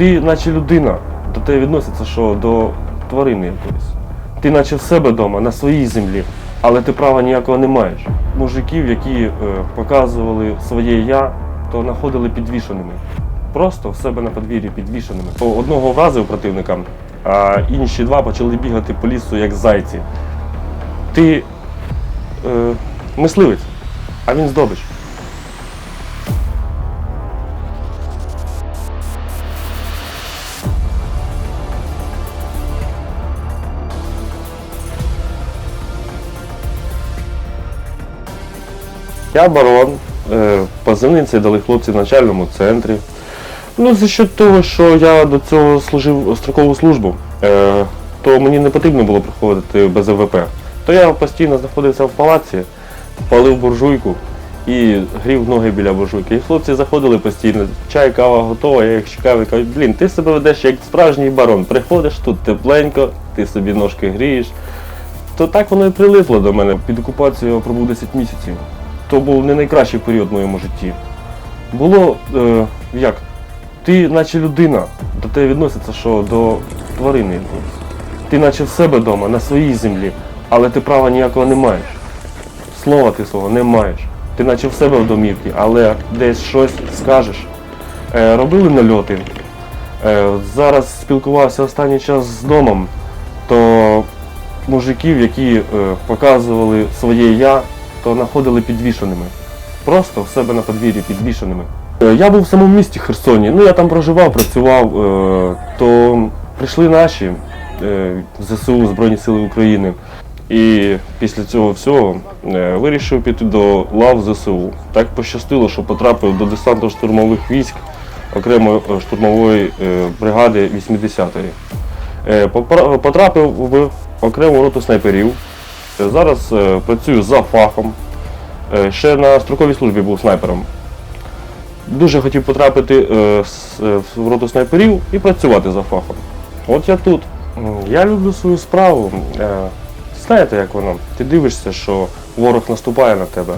Ти наче людина, до тебе відноситься що до тварини якоїсь. Ти наче в себе вдома, на своїй землі, але ти права ніякого не маєш. Мужиків, які е, показували своє я, то знаходили підвішеними. Просто в себе на подвір'ї підвішеними. Одного вразив противника, а інші два почали бігати по лісу як зайці. Ти е, мисливець, а він здобич. Я барон, е, позивний цей дали хлопці в начальному центрі. Ну, за що того, що я до цього служив строкову службу, е, то мені не потрібно було приходити без АВП. То я постійно знаходився в палаці, палив буржуйку і грів ноги біля буржуйки. І хлопці заходили постійно, чай, кава готова, я їх чекав і кажу, блін, ти себе ведеш як справжній барон. Приходиш тут тепленько, ти собі ножки грієш. То так воно і прилипло до мене. Під окупацією я пробув 10 місяців. То був не найкращий період в моєму житті. Було е, як? Ти наче людина, до тебе відноситься що до тварини. Ти наче в себе вдома, на своїй землі, але ти права ніякого не маєш. Слова ти свого не маєш. Ти наче в себе в домівці, але десь щось скажеш. Е, робили нальоти. Е, зараз спілкувався останній час з домом, то мужиків, які е, показували своє я, то знаходили підвішеними. Просто в себе на подвір'ї підвішеними. Е, Я був в самому місті Херсоні, ну я там проживав, працював, е, то прийшли наші е, ЗСУ, Збройні Сили України. І після цього всього вирішив піти до лав ЗСУ. Так пощастило, що потрапив до десанту штурмових військ окремої штурмової бригади 80-ї. Е, Потрапив в окрему роту снайперів. Е, Зараз е, працюю за фахом. Е, Ще на строковій службі був снайпером. Дуже хотів потрапити в роту снайперів і працювати за фахом. От я тут. Я люблю свою справу. Знаєте, як воно? Ти дивишся, що ворог наступає на тебе,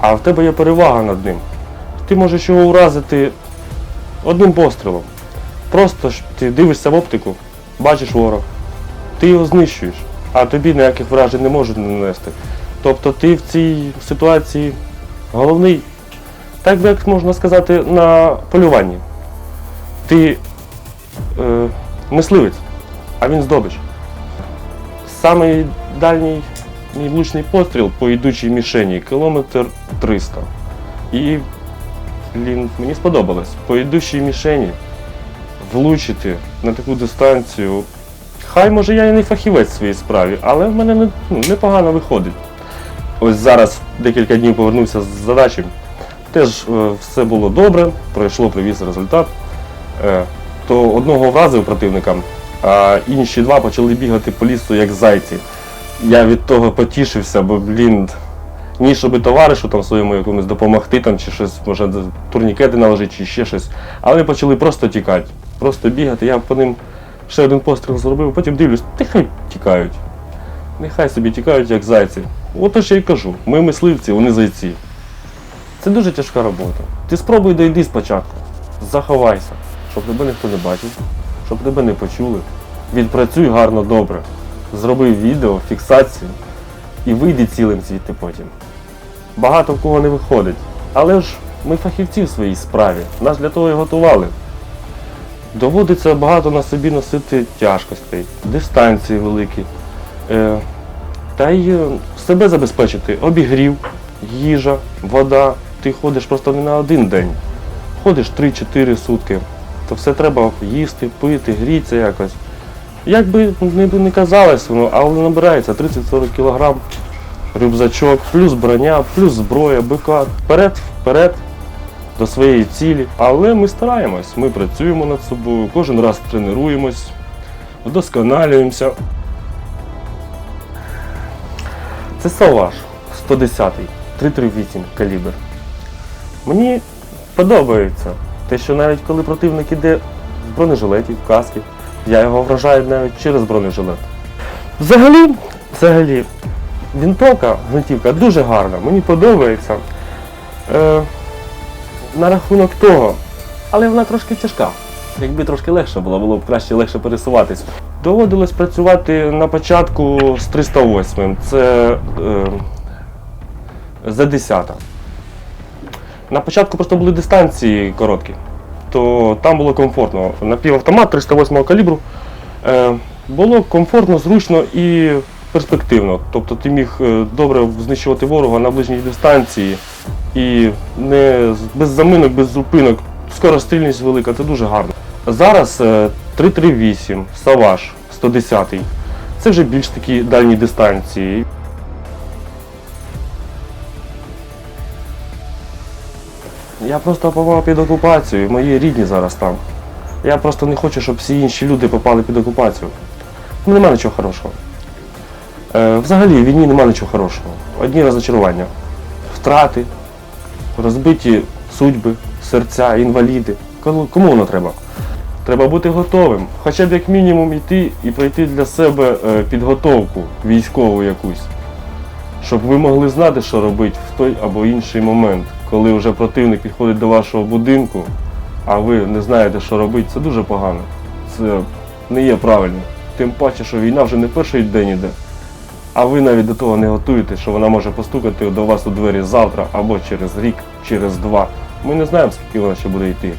а в тебе є перевага над ним. Ти можеш його уразити одним пострілом. Просто ти дивишся в оптику, бачиш ворог, ти його знищуєш, а тобі ніяких вражень не можуть нанести. Тобто ти в цій ситуації головний, так би як можна сказати, на полюванні. Ти е, мисливець, а він здобич. Самий дальній мій влучний постріл по йдучій мішені кілометр 300. І блін, мені сподобалось. По йдучій мішені влучити на таку дистанцію. Хай може я і не фахівець в своїй справі, але в мене не, ну, непогано виходить. Ось зараз декілька днів повернувся з задачі. Теж е, все було добре, пройшло, привіз результат. Е, то одного вразив противника, а інші два почали бігати по лісу як зайці. Я від того потішився, бо, блін, ні, щоб товаришу там своєму якомусь допомогти, там, чи щось, може, турнікети наложити, чи ще щось. Але вони почали просто тікати, просто бігати. Я по ним ще один постріл зробив, потім дивлюсь, нехай тікають. Нехай собі тікають, як зайці. От я й кажу, ми мисливці, вони зайці. Це дуже тяжка робота. Ти спробуй дойди спочатку, заховайся, щоб тебе ніхто не бачив, щоб тебе не почули. Відпрацюй гарно добре. Зроби відео, фіксацію і вийди цілим звідти потім. Багато в кого не виходить. Але ж ми фахівці в своїй справі. Нас для того і готували. Доводиться багато на собі носити тяжкостей, дистанції великі. Е, та й е, себе забезпечити. Обігрів, їжа, вода. Ти ходиш просто не на один день. Ходиш 3-4 сутки. То все треба їсти, пити, грітися якось. Як би не, не казалось воно, але набирається 30-40 кг рюкзачок, плюс броня, плюс зброя, бика. Вперед, вперед до своєї цілі. Але ми стараємось, ми працюємо над собою, кожен раз тренуємось, вдосконалюємося. Це Саваш 110 338 калібр. Мені подобається те, що навіть коли противник іде в бронежилеті, в каскі, я його вражаю навіть через бронежилет. Взагалі, взагалі, вінтовка, гвинтівка дуже гарна, мені подобається. Е, на рахунок того, але вона трошки тяжка. Якби трошки легше було, було б краще легше пересуватись. Доводилось працювати на початку з 308. Це е, Z10. На початку просто були дистанції короткі, то там було комфортно. Напівавтомат 308 калібру. Е, було комфортно, зручно і перспективно. Тобто ти міг е, добре знищувати ворога на ближній дистанції і не, без заминок, без зупинок. Скорострільність велика, це дуже гарно. Зараз е, 338, Саваж 110. Це вже більш такі дальні дистанції. Я просто попав під окупацію, мої рідні зараз там. Я просто не хочу, щоб всі інші люди попали під окупацію. Нема нічого хорошого. Е, взагалі в війні нема нічого хорошого. Одні розочарування. Втрати, розбиті судьби, серця, інваліди. Кому, воно треба? Треба бути готовим. Хоча б як мінімум йти і пройти для себе е, підготовку військову якусь. Щоб ви могли знати, що робити в той або інший момент, коли вже противник підходить до вашого будинку, а ви не знаєте, що робити, це дуже погано. Це не є правильно. Тим паче, що війна вже не перший день іде, а ви навіть до того не готуєте, що вона може постукати до вас у двері завтра або через рік, через два. Ми не знаємо, скільки вона ще буде йти.